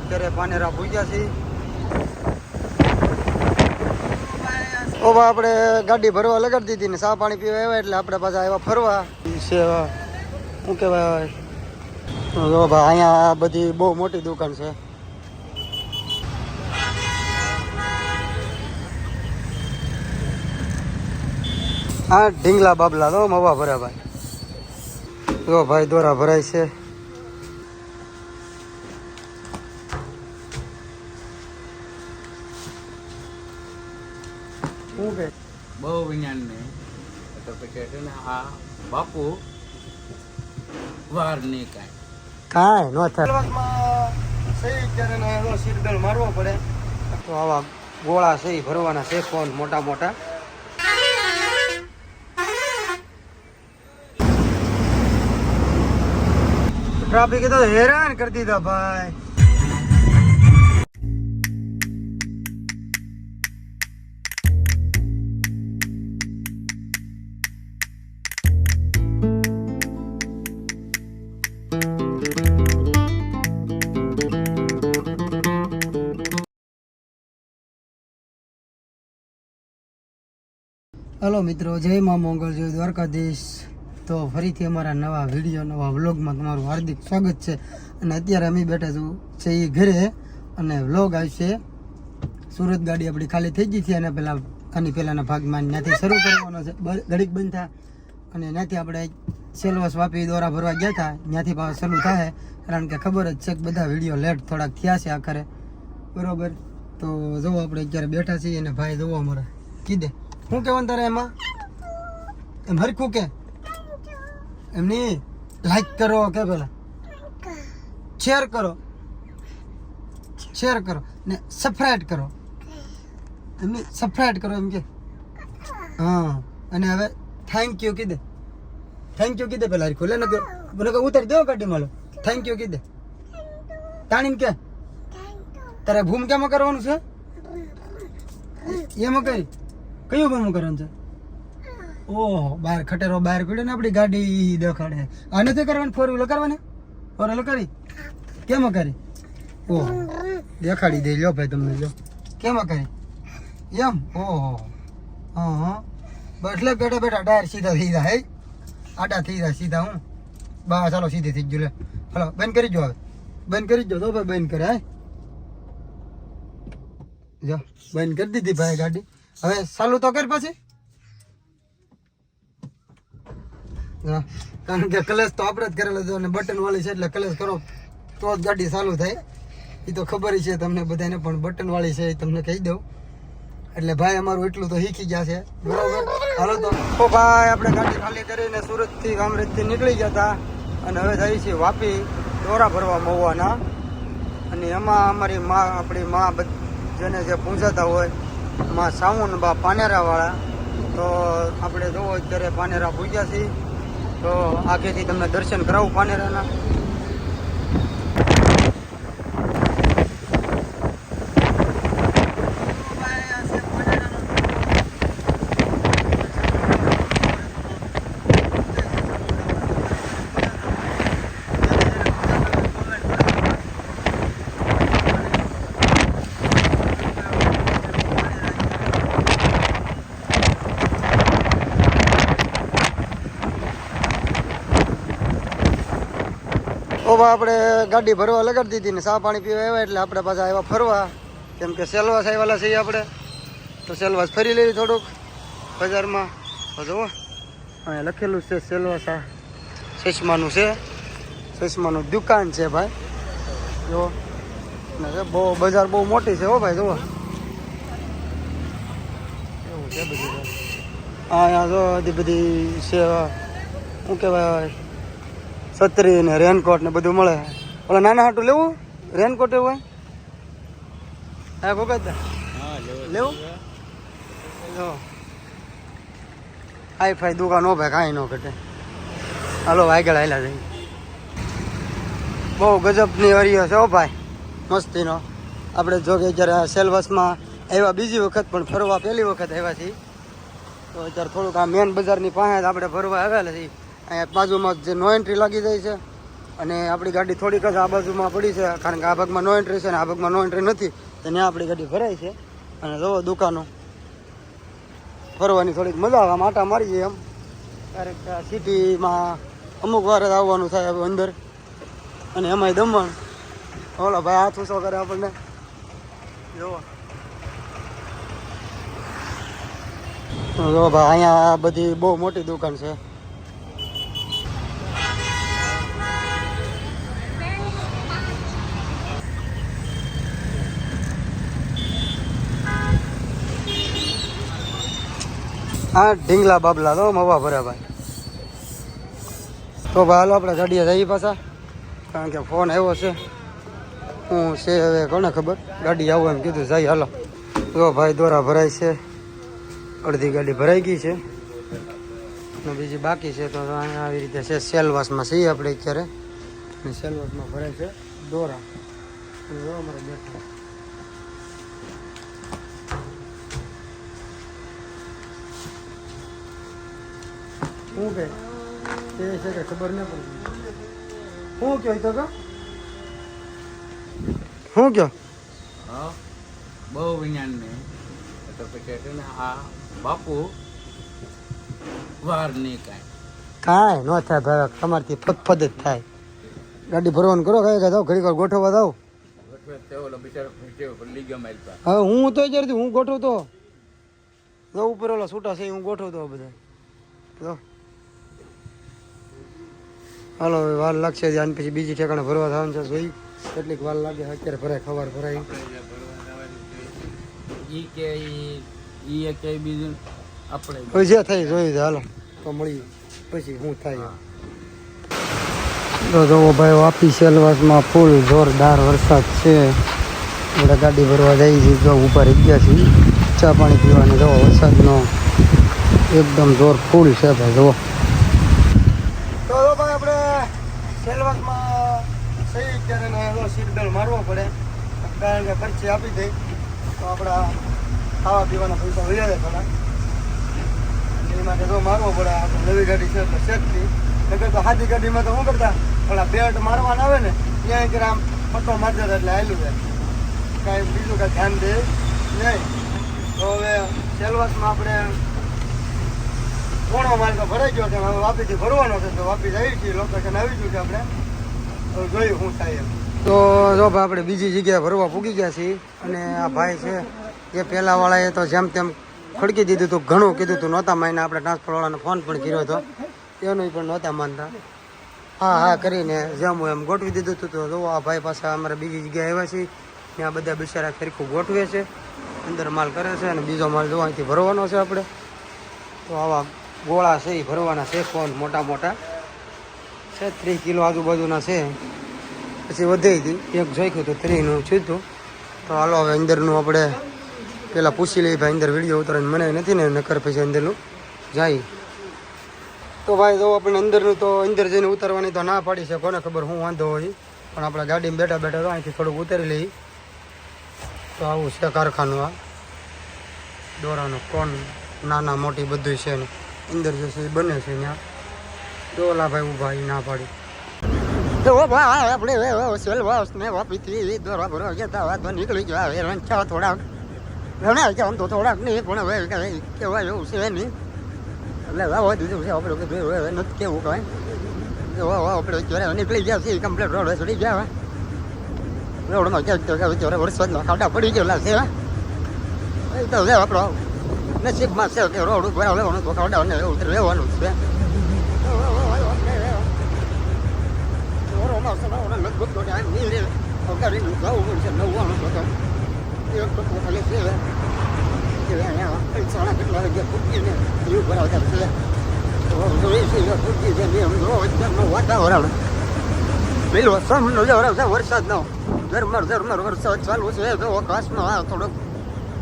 અત્યારે પાનેરા પૂજ્યા છીએ ઓ બા, આપણે ગાડી ભરવા લગાડી દીધી ને, ચા પાણી પીવા આવ્યા એટલે આપણે પાછા આવ્યા ફરવા. સેવા શું કહેવાય જો ભાઈ અહીંયા બધી બહુ મોટી દુકાન છે. હા ઢીંગલા બાબલા તો મવા ભરા ભાઈ. જો ભાઈ, દોરા ભરાય છે. શું કે બહુ વિજ્ઞાન ને તો પછી એટલે ને આ બાપુ વાર નહીં કાંઈ. કાંઈ નો થાય. સહી ત્યારે એનો સીટ મારવો પડે. તો આવા ગોળા સહી ભરવાના છે ફોન મોટા મોટા. ટ્રાફિક તો હેરાન કરી દીધા ભાઈ. હલો મિત્રો, જય મા મોંગલ જય દ્વારકાધીશ. તો ફરીથી અમારા નવા વીડિયો નવા વ્લોગમાં તમારું હાર્દિક સ્વાગત છે. અને અત્યારે અમે બેઠા છું છે એ ઘરે, અને વ્લોગ આવશે. સુરત ગાડી આપણી ખાલી થઈ ગઈ છે, અને પહેલાં આની પહેલાંના ભાગમાં ત્યાંથી શરૂ કરવાનો છે. ઘડીક બંધ થાય અને ત્યાંથી આપણે સેલવાસ વાપી, દોરા ભરવા ગયા હતા ત્યાંથી પાછું શરૂ થાય. કારણ કે ખબર જ છે કે બધા વીડિયો લેટ થોડાક થયા છે આખરે. બરાબર? તો જો આપણે અત્યારે બેઠા છીએ અને ભાઈ જોવો અમારે. કીધે. શું કહેવાનું તારે એમાં? એમ હરખું કે? એમની લાઈક કરો કે પેલા? શેર કરો. શેર કરો. ને સબસ્ક્રાઇબ કરો. એમની સબસ્ક્રાઇબ કરો એમ કે? હા. અને હવે થેન્ક યુ કીધે. થેન્ક યુ કીધે પેલા હરખું. લે ને બોલો મને કે ઉતારી દેવો ગાડી માલો. Thank you કીધે. તાણીને કે? તારે ભૂમ કેમ કરવાનું છે? એમાં કઈ? કયું કામ કરવાનું છે? ઓહો, બહાર ખટેરો બહાર પડ્યો ને આપણી ગાડી દેખાડે. આ નથી કરવાની? ફોર વ્હીલર કરવાની? ફોર વ્હીલર કરી? કેમ કરી? ઓહો, દેખાડી દે, લ્યો ભાઈ તમને, લ્યો. કેમ કરી? એમ? ઓહો. હા હા. એટલે બેઠા બેઠા, ટાયર સીધા જાય, હે? આડા થઈ જાય, સીધા, હું. બા, ચાલો, સીધી થઈ ગયું, લે. હલો, બંધ કરી જો હવે. બંધ કરી જો તો ભાઈ બંધ કરે, હે? જો બંધ કરી દીધી ભાઈ ગાડી. હવે ચાલુ તો કર પછી. કારણ કે કલેશ તો આપણે જ કરેલો હતો અને બટન વાળી છે એટલે કલેશ કરો તો જ ગાડી ચાલુ થાય. એ તો ખબર છે તમને બધાને, પણ બટન વાળી છે એ તમને કહી દઉં. એટલે ભાઈ અમારું એટલું તો શીખી ગયા છે. બરાબર? હાલો તો. ભાઈ, આપણે ગાડી ખાલી કરીને સુરતથી કામરેજથી નીકળી ગયા હતા અને હવે થઈ છે વાપી દોરા ભરવા મહુવાના. અને એમાં અમારી મા, આપણી મા જેને જે પૂંજાતા હોય માં સાવન બા પાનેરાવાળા. તો આપણે જોવો અત્યારે પાનેરા પૂજ્યા છીએ. તો આગેથી તમને દર્શન કરાવું પાનેરાના. ઓ આપણે ગાડી ભરવા લગાડી દીધી ને ચા પાણી પીવા આવ્યા એટલે આપણે પાછા આવ્યા ફરવા. કેમ કે સેલવાસ આવેલા છીએ આપણે. તો સેલવાસ ફરી લેવી થોડુંક બજારમાં. જુઓ. અહીંયા લખેલું છે સેલવાસ આ ચશ્માનું છે. સુષ્માનું દુકાન છે ભાઈ. ને બહુ બજાર બહુ મોટી છે હો ભાઈ, જુઓ. એવું છે બધું. હા અહીંયા જો બધી બધી છે શું કહેવાય છત્રી ને રેનકોટ ને બધું મળે. ઓલા નાના હાટું લેવું? રેનકોટ એવું હોય? હા ભગત લેવું? હાઈ ફાઈ દુકાન હો ભાઈ, કાંઈ ન ઘટે. હાલો આગળ હાલ્યા જઈ બહુ ગજબની હરિયો છે હો ભાઈ. મસ્તીનો. આપણે જો કે જ્યારે સેલવાસમાં આવ્યા બીજી વખત, પણ ફરવા પહેલી વખત આવ્યા છીએ. તો અત્યારે થોડુંક આ મેન બજારની પાસે આપણે ફરવા આવેલા છીએ. અહીંયા બાજુમાં જે નો એન્ટ્રી લાગી જાય છે અને આપણી ગાડી થોડીક જ આ બાજુમાં પડી છે, કારણ કે આ ભાગમાં નો એન્ટ્રી છે અને આ ભાગમાં નો એન્ટ્રી નથી, તો ત્યાં આપણી ગાડી ભરાય છે. અને જુઓ દુકાનો. ફરવાની થોડીક મજા આવે, આમ આટા મારીએ એમ. ક્યારેક સિટીમાં અમુક વાર જ આવવાનું થાય અંદર. અને એમાંય દમણ. ઓલો ભાઈ હાથ ઊંચો કરે આપણને. જોવો જો ભાઈ, અહીંયા બધી બહુ મોટી દુકાન છે. હા ઢીંગલા બાબલા તો મવા ભર્યા ભાઈ. તો ભાઈ હાલો આપણે ગાડીએ જઈએ પાછા. કારણ કે ફોન આવ્યો છે. હું છે હવે કોને ખબર? ગાડી આવું એમ કીધું જઈ હાલો. જો ભાઈ દોરા ભરાય છે. અડધી ગાડી ભરાઈ ગઈ છે. અને બીજી બાકી છે તો અહીંયા આવી રીતે છે. સેલવાસમાં છીએ આપણે અત્યારે. સેલવાસમાં ભરાય છે દોરા. અમારે બેઠા. શું કે? તે છે કે ખબર ન પડી. શું કહો તો? કહો શું કહો? હા બહુ વિજ્ઞાનને તો પછી ને આ બાપુ વાર નહીં કાંઈ. કાંઈ ન થાય ભાઈ તમારથી ફતફદ જ થાય. ગાડી ભરવાનું કરો કઈ કઈ જાઓ ઘડી વાર ગોઠવવા મારી હવે હું તો જ્યારે હું ગોઠવતો. ઉપર ઓલા છૂટા છે હું ગોઠવતો બધા. જો. હાલો હવે વાર લાગશે આને પછી બીજી ઠેકાણે ભરવા થવાનું છે જોઈ. કેટલીક વાર લાગે અત્યારે ભરાય ખબર ભરાય. ઈ કે ઈ ઈ કે બીજું આપણે. જે થાય જોયું છે હાલો. તો મળીએ. પછી શું થાય. તો જોવો ભાઈ વાપી સેલવાસમાં ફૂલ જોરદાર વરસાદ છે. આપણે ગાડી ભરવા જઈએ છીએ જો ઉપર રહી ગયા છીએ ચા પાણી પીવાની જો વરસાદનો. એકદમ જોર ફૂલ છે ભાઈ જુઓ તો જો ભાઈ આપણે સેલવાસમાં સહી અત્યારે ને સીટ બેલ્ટ મારવો પડે. કારણ કે ખર્ચે આપી દઈ તો આપણા ખાવા પીવાના પૈસા જાય થોડા એ માટે તો મારવો પડે આપણે નવી ગાડી છે એટલે સેફટી. નગર તો સાદી ગાડીમાં તો શું કરતા? પણ આ બેટ મારવાના આવે ને, ત્યાં એક આમ પટ્ટો મારતા એટલે આવેલું છે કાંઈ બીજું કાંઈ ધ્યાન દે નહીં. તો હવે સેલવાસમાં આપણે પોણો માલ તો ભરાઈ ગયો છે, હવે વાપીથી ભરવાનો છે, તો વાપી આવી છીએ લોકેશન આવી ગયું છે આપણે. તો જોયું શું થાય એમ. તો જો ભાઈ, આપણે બીજી જગ્યાએ ભરવા પૂગી ગયા છીએ અને આ ભાઈ છે, એ પહેલાંવાળાએ તો જેમ તેમ ખડકી દીધું હતું, ઘણું કીધું હતું, નહોતા માનીને આપણે ટ્રાન્સફરવાળાને ફોન પણ કર્યો હતો. એનું પણ નહોતા માનતા. હા હા, કરીને જેમ એમ ગોઠવી દીધું હતું. તો જો આ ભાઈ પાસે અમારે બીજી જગ્યાએ આવ્યા છીએ. ત્યાં બધા બિચારા સરખું ગોઠવે છે. અંદર માલ કરે છે અને બીજો માલ જો ભરવાનો છે આપણે. તો આવા ગોળા છે એ ભરવાના છે ફોન મોટા મોટા છે, ત્રીસ કિલો આજુબાજુના છે. પછી વધી હતી એક જોઈખ્યું તો ત્રીસનું છૂતું તો. હાલો હવે અંદરનું આપણે પેલા પૂછી લઈએ ભાઈ, અંદર વીડિયો ઉતારીને મને નથી ને નકર પછી અંદરનું. જાય. તો ભાઈ, જો આપણે અંદરનું તો અંદર જઈને ઉતારવાની તો ના પાડી છે કોને ખબર હું વાંધો હોય. પણ આપણે ગાડીમાં બેઠા બેઠા તો અહીંથી થોડુંક ઉતારી લઈએ. તો આવું છે કારખાનું આ. દોરાનું કોણ? નાના મોટી બધું છે ને. અંદર જે છે એ બને છે ત્યાં ડોલા ભાઈ ઊભા એ ના પાડી. તો આપણે સેલવાસ ને વાપીથી ભરવા વાત નીકળી ગયા થોડાક ઘણા છે તો થોડાક નહીં પણ હવે કહેવાય એવું નહીં એટલે વાવા દીધું છે આપણે હવે નથી કેવું કાંઈ વાહ આપણે અત્યારે નીકળી ગયા છીએ કમ્પ્લેટ રોડ ચડી ગયા રોડમાં ક્યાંક અત્યારે વરસાદનો ખાડા પડી ગયેલા એ તો હવે આપણો નસીબમાં છે કે રોડ ઉપર લેવાનું તો ખાડા ને લેવાનું છે પેલું સમનો છે. વરસાદનો ઝરમર ઝરમર વરસાદ ચાલુ છે તો આકાશનો આ થોડોક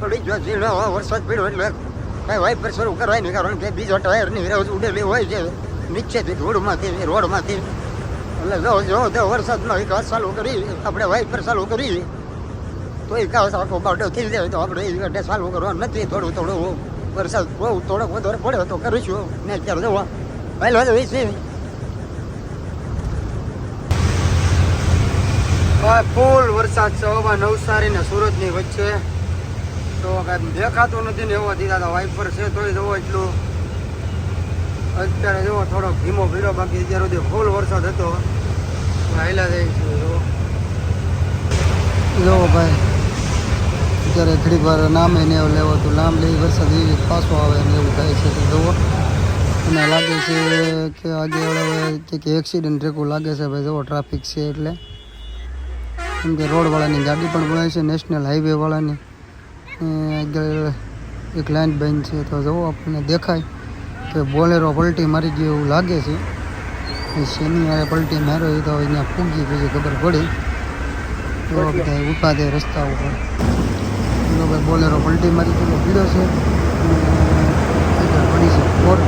પડી ગયો વરસાદ પડ્યો એટલે કાંઈ વાઇપર શરૂ નહીં કારણ કે બીજો ટાયરની ઉડેલી હોય છે નીચેથી ધૂળમાંથી રોડમાંથી એટલે જો જો વરસાદનો વિકાસ ચાલુ કરી, આપણે વાઇપર ચાલુ કરી. તો એ કાસ આખો થઈ જાય તો આપણે એ ચાલુ કરવાનું નથી. થોડું થોડું વરસાદ બહુ થોડોક વધારે પડ્યો તો કરીશું. ને અત્યારે જોવા. પહેલો તો છે. ફૂલ વરસાદ ભાઈ નવસારી ને સુરતની વચ્ચે. તો કાંઈ દેખાતું નથી ને એવો દીધા તો વાઇપર છે, તોય જવો એટલું. અત્યારે જુઓ, થોડોક ધીમો ભીરો બાકી અત્યાર સુધી ફૂલ વરસાદ હતો. હાઈલા છે, જુઓ. જુઓ ભાઈ, અત્યારે ઘડી વાર નામે ને એવું લેવો તો નામ લઈ વરસાદ એવી પાછો આવે ને એવું થાય છે, તો જુઓ. અને લાગે છે કે આગે હવે કે એક્સિડન્ટ રેકું લાગે છે ભાઈ, જુઓ ટ્રાફિક છે એટલે. કેમ કે રોડવાળાની ગાડી પણ બનાવી છે નેશનલ હાઈવેવાળાની આગળ એક લાઇન બંધ છે, તો જુઓ, આપણને દેખાય. કે બોલેરો પલટી મારી ગયો એવું લાગે છે. એ શેની પલટી માર્યો એ તો અહીંયા પૂગી પછી ખબર પડી. એવા બધા છે રસ્તા ઉપર. એનો ભાઈ બોલેરો પલટી મારી ગયો પીડો છે. આગળ પડી છે ફોર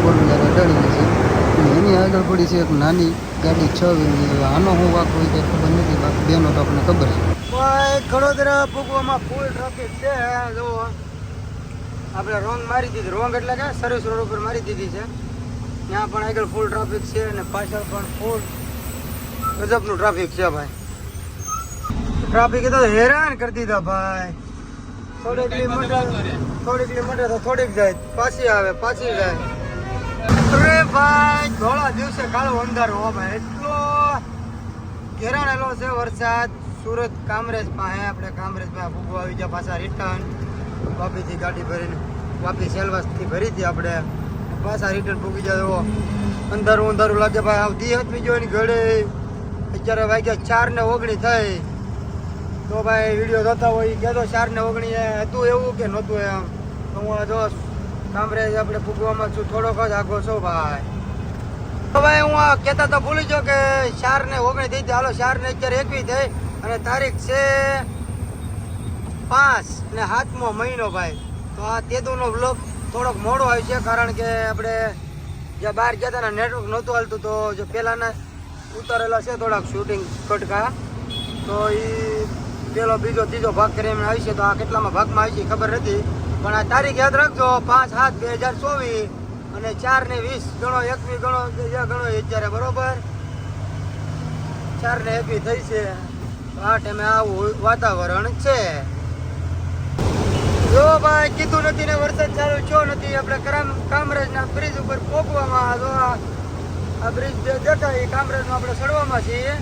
ફોર વ્હીલર અડાડી છે. એની આગળ પડી છે એક નાની ગાડી છ વ્હીલની આનો હું વાક હોય કંઈ ખબર નથી બાકી બેનો તો આપણને ખબર છે. ખડોદરા પૂગવામાં ફૂલ ટ્રાફિક છે. જુઓ. આપણે રોંગ મારી દીધી. રોંગ એટલે કે સર્વિસ રોડ ઉપર મારી દીધી છે. ત્યાં પણ આગળ ફૂલ ટ્રાફિક છે અને પાછળ પણ ફૂલ ગજબનું ટ્રાફિક છે ભાઈ. ટ્રાફિક તો હેરાન કરી દીધા ભાઈ. થોડીક કિલોમીટર થોડીક કિલોમીટર તો થોડીક જાય. પાછી આવે પાછી જાય. અરે ભાઈ ધોળા દિવસે કાળો અંધારો હો ભાઈ. એટલો ઘેરાણેલો છે વરસાદ. સુરત કામરેજ પાસે આપણે કામરેજ પાસે ભૂગો આવી ગયા પાછા રિટર્ન વાપીથી ગાડી ભરીને વાપી સેલવાસથી ભરી હતી આપણે પાછા રિટર્ન પૂકી જાય એવો અંધારું અંધારું લાગે ભાઈ આવતી હતી જો એની ઘડે. અત્યારે વાગ્યા ચાર ને ઓગણી થઈ. તો ભાઈ, વીડિયો જોતા હોય કહેતો ચાર ને ઓગણી હતું એવું કે નહોતું એમ? તો હું આ જો કામરે આપણે ફૂગવામાં છું. થોડોક જ આગો છો ભાઈ. તો ભાઈ, હું આ કહેતા તો ભૂલી ગયો કે ચાર ને ઓગણી થઈ. હાલો, ચાર ને અત્યારે એકવી થઈ. અને તારીખ છે પાંચ. ને સાતમો મહિનો ભાઈ. તો આ તેદુનો બ્લોગ થોડોક મોડો આવ્યો છે, કારણ કે આપણે જે બહાર ગયા હતા નેટવર્ક નહોતું હાલતું, તો જે પહેલાંના ઉતારેલા છે થોડાક શૂટિંગ કટકા. તો એ પેલો બીજો ત્રીજો ભાગ કરીને આવી છે, તો આ કેટલામાં ભાગમાં આવી છે ખબર નથી. પણ આ તારીખ યાદ રાખજો, પાંચ સાત બે હજાર ચોવીસ અને ચાર ને વીસ ગણો એકવી ગણો ગણો અત્યારે બરોબર. ચાર ને એકવી થઈ છે. આ ટાઈમે આવું વાતાવરણ છે. ભાઈ, કીધું નથી ને વરસાદ ચાલુ થયો નથી. આપણે કામ કામરેજના બ્રિજ ઉપર પોકવામાં જો આ બ્રિજ જે દેખાય. એ કામરેજમાં આપણે ચડવામાં છીએ.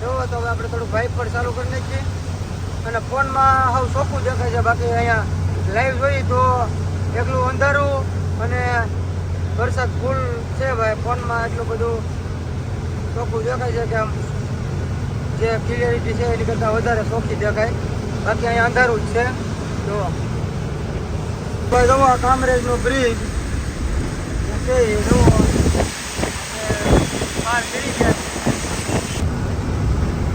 જોવો તો હવે આપણે થોડું ભાઈ પર ચાલુ કરી નાખીએ. અને ફોનમાં હાવ ચોખ્ખું દેખાય છે. બાકી અહીંયા લાઈવ જોઈએ તો એકલું અંધારું અને વરસાદ ફૂલ છે ભાઈ. ફોનમાં એટલું બધું ચોખ્ખું દેખાય છે કે આમ જે ક્લિયરિટી છે એની કરતાં વધારે ચોખ્ખી દેખાય. બાકી અહીંયા અંધારું જ છે. જો જુઓ આ કામરેજનો બ્રિજ છે જુઓ એ પાર કરી ગયા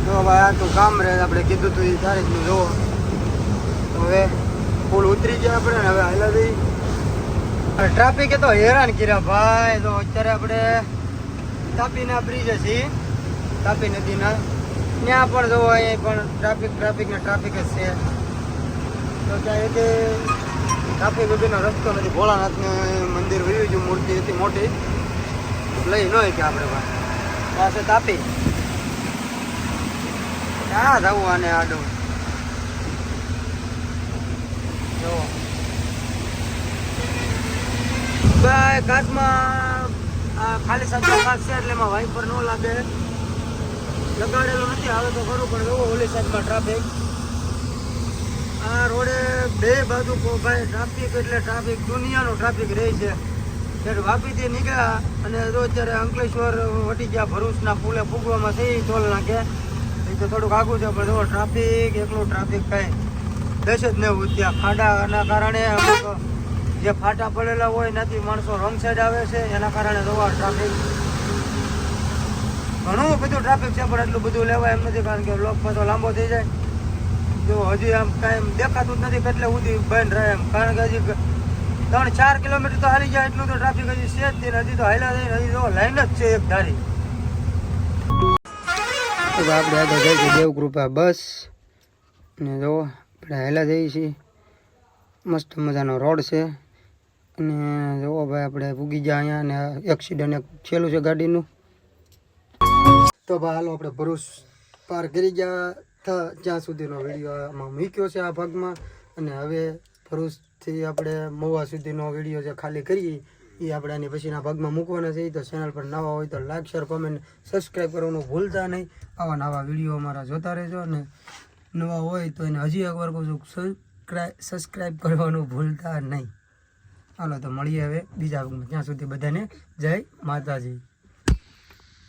જો ભાઈ, આ તો કામરેજ, આપણે કીધું હતું એ તારીખનું જુઓ હવે પુલ ઉતરી ગયા આપણે ને હવે હાલા જઈ ટ્રાફિકે તો હેરાન કર્યા ભાઈ. તો અત્યારે આપણે તાપીના બ્રિજે છીએ. તાપી નદીના. ત્યાં પણ જુઓ અહીંયા પણ ટ્રાફિક ટ્રાફિક ને ટ્રાફિક જ છે. તો ત્યાં કે ટ્રાફિક વગરનો રસ્તો નથી. ભોળાનાથનું મંદિર વયું ગયું મૂર્તિ હતી, મોટી. લઈ ન કે આપણે પાસે તાપી. ક્યાં જવું આને આડું? જો. ભાઈ કાચમાં ખાલી સાચો કાચ છે એટલે એમાં વાઇપર ન લાગે. લગાડેલું નથી આવે તો ખરું, પણ જોવો ઓલી સાઈડમાં ટ્રાફિક આ રોડે બે બાજુ ભાઈ ટ્રાફિક એટલે ટ્રાફિક દુનિયાનો ટ્રાફિક રહે છે. ત્યારે વાપીથી નીકળ્યા અને જો અત્યારે અંકલેશ્વર વટી ગયા ભરૂચના પુલે ફૂગવામાં થઈ ટોલ નાખે. એ તો થોડુંક આગું છે, પણ જો ટ્રાફિક એકલું ટ્રાફિક કાંઈ દસ જ નહીં ત્યાં ખાડાના કારણે અમુક જે ફાટા પડેલા હોય નથી માણસો રોંગ સાઈડ આવે છે, એના કારણે જોવા ટ્રાફિક ઘણું બધું ટ્રાફિક છે, પણ એટલું બધું લેવાય એમ નથી, કારણ કે બ્લોકમાં તો લાંબો થઈ જાય. જો હજી આમ કાંઈ દેખાતું જ નથી કેટલે સુધી બંધ રહે એમ. કારણ કે હજી ત્રણ ચાર કિલોમીટર તો હાલી જાય એટલું તો ટ્રાફિક હજી છે જ હજી તો હાલ્યા થઈને હજી તો લાઈન જ છે એક ધારી. આપણે આગળ જઈએ છીએ બસ. ને જો આપણે હાલ્યા જઈએ છીએ. મસ્ત મજાનો રોડ છે. અને જુઓ ભાઈ આપણે ભૂગી ગયા અહીંયા અને એક્સિડન્ટ એક થયેલું છે ગાડીનું. તો ભાઈ હાલો આપણે ભરૂચ પાર કરી ગયા. જ્યાં સુધીનો વીડિયો આમાં મૂક્યો છે આ ભાગમાં. અને હવે ભરૂચથી આપણે મહુવા સુધીનો વીડિયો જે ખાલી કરીએ, એ આપણે આની પછીના ભાગમાં મૂકવાના છે. તો ચેનલ પર નવા હોય તો લાઈક શેર કોમેન્ટ સબસ્ક્રાઈબ કરવાનું ભૂલતા નહીં. આવા નવા વીડિયો અમારા જોતા રહેજો. અને નવા હોય તો એને હજી એકવાર કહું છું સબસ્ક્રાઈબ કરવાનું ભૂલતા નહીં. હાલો, તો મળીએ હવે બીજા ભાગમાં. ત્યાં સુધી બધાને જય માતાજી.